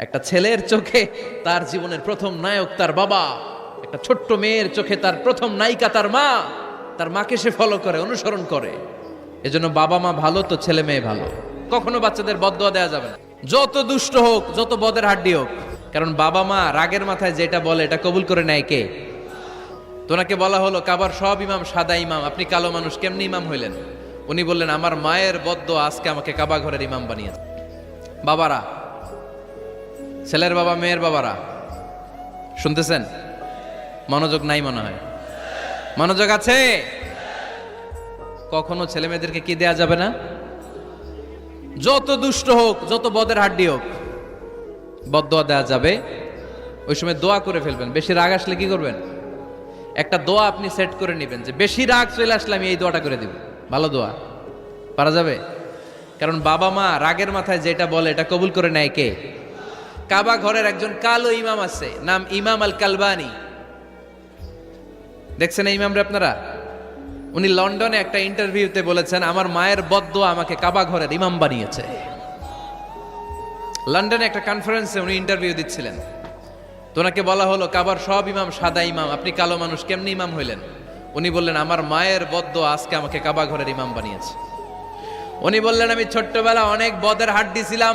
একটা ছেলের চোখে তার জীবনের প্রথম নায়ক তার বাবা, একটা ছোট্ট মেয়ের চোখে তার প্রথম নায়িকা তার মা, তার মাকে সে ফলো করে, অনুসরণ করে। এজন্য বাবা মা ভালো তো ছেলে মেয়ে ভালো। কখনো বাচ্চাদের বদয়া দেওয়া যাবে না। যত দুষ্ট হোক, যত বদের হাড্ডি হোক, কারণ বাবা মা রাগের মাথায় যেটা বলে এটা কবুল করে নেয় কে? তোনাকে বলা হলো, কাবার সব ইমাম সাদা ইমাম, আপনি কালো মানুষ, কেমনি ইমাম হইলেন? উনি বললেন, আমার মায়ের বদ্ধ আজকে আমাকে কাবা ঘরের ইমাম বানিয়েছে। বাবারা ছেলের বাবা, মেয়ের বাবারা, শুনতেছেন? মনোযোগ নাই মনে হয়। মনোযোগ আছে? কখনো ছেলে মেয়েদেরকে কি দেয়া যাবে না? যত দুষ্ট হোক, যত বদের হাড্ডি হোক বদয়া দেওয়া যাবে। ওই সময় দোয়া করে ফেলবেন। বেশি রাগ আসলে কি করবেন? একটা দোয়া আপনি সেট করে নেবেন যে, বেশি রাগ চলে আসলে আমি এই দোয়াটা করে দিব। ভালো দোয়া। পারা যাবে? কারণ বাবা মা রাগের মাথায় যেটা বলে, এটা কবুল করে নেয় কে? কাবা ঘরের একজন কালো ইমাম আছে, নাম ইমাম আল কালবানি দেখছেন এই ইমামরে আপনারা? উনি লন্ডনে একটা ইন্টারভিউতে বলেছেন, আমার মায়ের বদ্ধ আমাকে কাবা ঘরের ইমাম বানিয়েছে। লন্ডনে একটা কনফারেন্সে উনি ইন্টারভিউ দিচ্ছিলেন। তো ওনাকে বলা হলো, কাবার সব ইমাম সাদা ইমাম, আপনি কালো মানুষ, কেমনি ইমাম হইলেন? উনি বললেন, আমার মায়ের বদ্ধ আজকে আমাকে কাবা ঘরের ইমাম বানিয়েছে। উনি বললেন, আমি ছোট্টবেলা অনেক বদের হাট দিছিলাম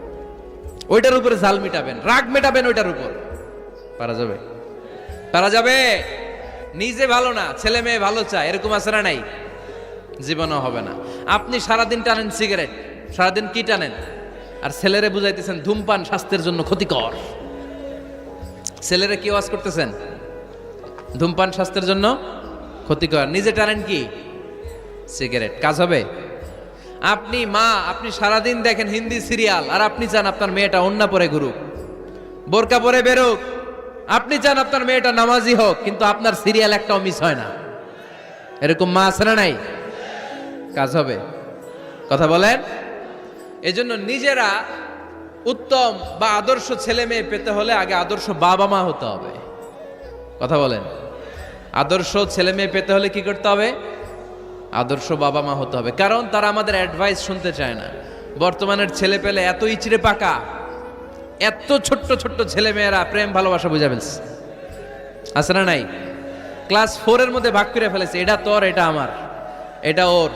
ওইটার উপরে জাল মিটাবেন, রাগ মেটাবেন ওইটার উপর। পারা যাবে? পারা যাবে? নিজে ভালো না, ছেলে মেয়ে ভালো চায়, এরকম আছে না নাই? জীবনও হবে না। আপনি সারাদিন টানেন সিগারেট, সারাদিন কি টানেন? আর ছেলেরে বুঝাইতেছেন, ধূমপান স্বাস্থ্যের জন্য ক্ষতিকর। ছেলেরে কি ওয়াজ করতেছেন? ধূমপান স্বাস্থ্যের জন্য ক্ষতিকর। নিজে টানেন কি? সিগারেট। কাজ হবে? আপনি মা, আপনি সারাদিন দেখেন হিন্দি সিরিয়াল, আর আপনি চান আপনার মেয়েটা অন্য পরে ঘুরুক। বোরকা পরে বেরুক। আপনি চান আপনার মেয়েটা নামাজি হোক, কিন্তু আপনার সিরিয়াল একটাও মিস হয় না। এরকম মা আছে না নাই? কাজ হবে। কথা বলেন? এজন্য নিজেরা উত্তম বা আদর্শ ছেলে মেয়ে পেতে হলে আগে আদর্শ বাবা মা হতে হবে। কথা বলেন? আদর্শ ছেলে মেয়ে পেতে হলে কি করতে হবে? আদর্শ বাবা মা হতে হবে। কারণ তারা আমাদের অ্যাডভাইস শুনতে চায় না। বর্তমানের ছেলে পেলে এত ইচড়ে পাকা, এত ছোট্ট ছোট্ট ছেলে মেয়েরা প্রেম, ভালোবাসা বুঝা ফেলছে। আছে না নাই? ক্লাস ফোরের মধ্যে ভাগ করে ফেলেছে। এটা তোর, এটা আমার। এটা ওর।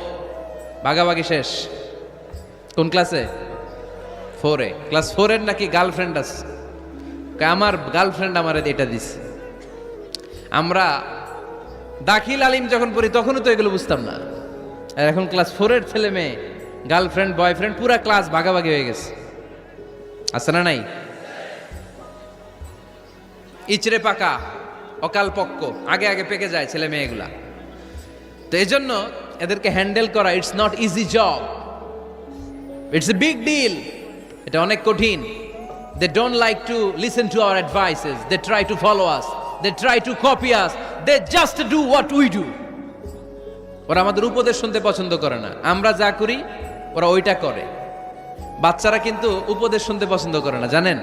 ভাগাভাগি শেষ। কোন ক্লাসে ফোরে ক্লাস ফোরের নাকি গার্লফ্রেন্ড আছে। আমার গার্লফ্রেন্ড আমার এটা দিছে। আমরা দাখিল আলিম যখন পড়ি, তখনও তো এগুলো বুঝতাম না। আর এখন ক্লাস ফোরের ছেলে মেয়ে গার্লফ্রেন্ড বয়ফ্রেন্ড পুরা ক্লাস ভাগাভাগি হয়ে গেছে। আছে না নাই? ইচড়ে পাকা, অকাল পক্ক, আগে আগে পেকে যায় ছেলে মেয়েগুলা। তো এই জন্য এদেরকে হ্যান্ডেল করা it's not easy job it's a big deal এটা অনেক কঠিন। They don't like to listen to our advices they try to follow us they try to copy us they just do what we do ওরা আমাদের উপদেশ শুনতে পছন্দ করে না। আমরা যা করি, ওরা ওইটা করে। বাচ্চারা কিন্তু উপদেশ শুনতে পছন্দ করে না, জানেন?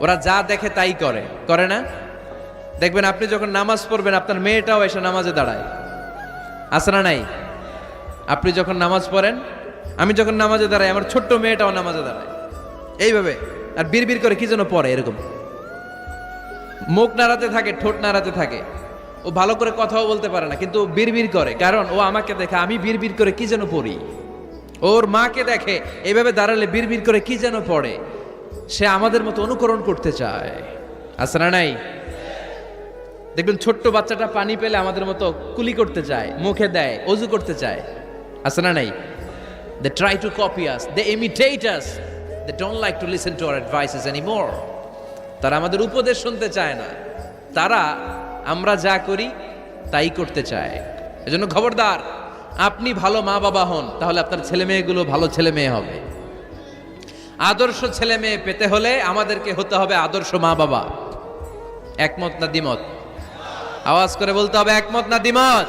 ওরা যা দেখে তাই করে। করে না? দেখবেন আপনি যখন নামাজ পড়বেন, আপনার মেয়েটাও এসে নামাজে দাঁড়ায়। আছে না নাই? আপনি যখন নামাজ পড়েন, আমি যখন নামাজে দাঁড়াই, আমার ছোট্ট মেয়েটাও নামাজে দাঁড়ায়। এইভাবে। আর বিড়বিড় করে কি যেন পড়ে এরকম। মুখ নাড়াতে থাকে, ঠোঁট নাড়াতে থাকে। ও ভালো করে কথাও বলতে পারে না, কিন্তু বিড়বিড় করে। কারণ ও আমাকে দেখে, আমি বিড়বিড় করে কি যেন পড়ি। ওর মাকে দেখে, এভাবে দাঁড়ালে বিড়বিড় করে কি যেন পড়ে। সে আমাদের মতো অনুকরণ করতে চায়। আছে না নাই? দেখবেন ছোট্ট বাচ্চাটা পানি পেলে আমাদের মতো কুলি করতে চায়, মুখে দেয়, অজু করতে চায়। আছে না নাই? They try to copy us they imitate us they don't like to listen to our advices anymore তারা আমাদের উপদেশ শুনতে চায় না। তারা আমরা যা করি, তাই করতে চায়। এজন্য খবরদার, আপনি ভালো মা বাবা হন, তাহলে আপনার ছেলে মেয়েগুলো ভালো ছেলে মেয়ে হবে। আদর্শ ছেলে মেয়ে পেতে হলে আমাদেরকে হতে হবে আদর্শ মা বাবা। একমত না দ্বিমত? আওয়াজ করে বলতে হবে একমত না দ্বিমত?